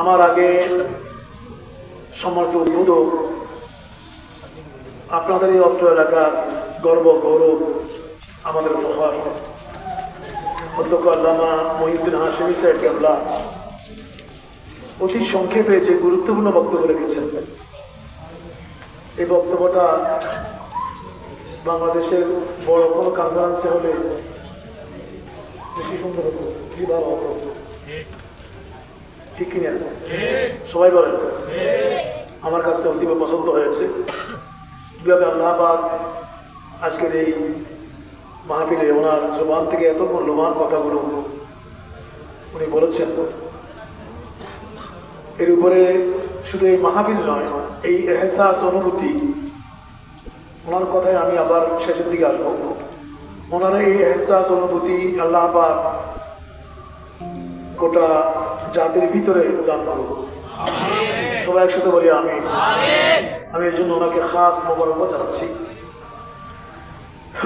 আমার আগে সম্মানিত উদ্বোধক আপনাদের এই অত্র এলাকার গর্ব, গৌরব আমাদের উপহার। অধ্যক্ষ আল্লামা মহিউদ্দিন হাসিমি সাহেব কেবলা অতি সংক্ষেপে যে গুরুত্বপূর্ণ বক্তব্য রেখেছেন, এই বক্তব্যটা বাংলাদেশের বড় কোনো কনফারেন্সে হলে বেশি সুন্দর হতো। ঠিক কিনা? সবাই বলেন। আমার কাছে অতীব পছন্দ হয়েছে। কীভাবে আল্লাহবাদ আজকের এই মাহফিলে ওনার জবান থেকে এত মূল্যবান কথাগুলো উনি বলেছেন। এর উপরে শুধু এই মাহফিল নয়, এই এহসাস অনুভূতি, ওনার কথায় আমি আবার শেষের দিকে আসব। ওনার এই এহসাস অনুভূতি আল্লাহ পাক গোটা জাতির ভিতরে দান করব সবাই একসাথে বলি আমি আমি এই জন্য ওনাকে খাস মোবারক জানাচ্ছি।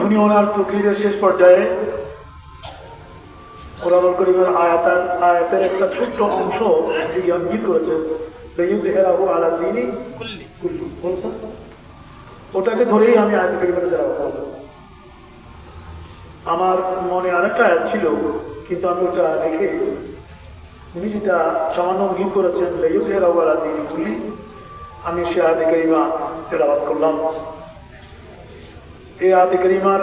উনি ওনার তকরিরের শেষ পর্যায়ে কোরআন করিমের আয়াতার, আয়াতের একটা ছোট্ট অংশ দিকে অঙ্কিত করেছেন কুল্লি। বলছেন ওটাকে ধরেই আমি আয়াত করিমের যাওয়া আমার মনে আরেকটা আয়াত ছিল, কিন্তু আমি ওটা রেখে উনি যেটা সামান্য উল্লেখ করেছেন জেহেরাহু আলা দিনই আমি সে আয়াত করিমা তেলাবাদ করলাম। এই আয়াত করিমার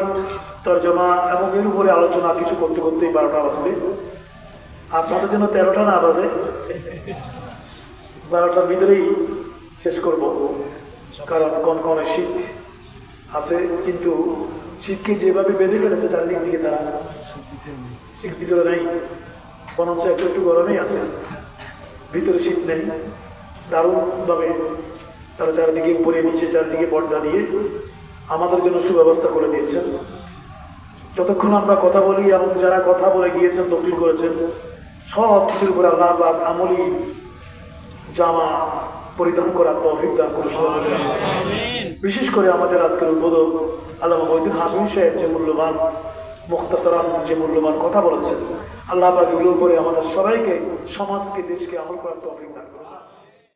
তর্জমা এবং এর উপরে আলোচনা কিছু করতে করতেই বারোটা বাজবে। আপনাদের জন্য তেরোটা না বাজে? বারোটার ভিতরেই শেষ করব। কারণ কন কনে শীত আছে, কিন্তু শীতকে যেভাবে বেঁধে ফেলেছে চারিদিক দিকে তারা শীত ভিতরে নেই। বরঞ্চ একটু একটু গরমেই আছে। ভিতরে শীত নেই। দারুণভাবে তারা চারিদিকে উপরে নিচে চারিদিকে পর্দা দিয়ে আমাদের জন্য সুব্যবস্থা করে দিয়েছেন। যতক্ষণ আমরা কথা বলি এবং যারা কথা বলে গিয়েছেন তকলিফ করেছেন সব কিছুর উপরে আল্লাহ পাক আমলি জামা পরিধান করার তৌফিক দান করে বিশেষ করে আমাদের আজকের উদ্বোধক আল্লাহ মহিদুল হাসমিন সাহেব যে মূল্যবান মুক্তাসরাম যে মূল্যবান কথা বলেছেন, আল্লাহ পাক এগুলোর আমাদের সবাইকে, সমাজকে, দেশকে আমল করার তো করে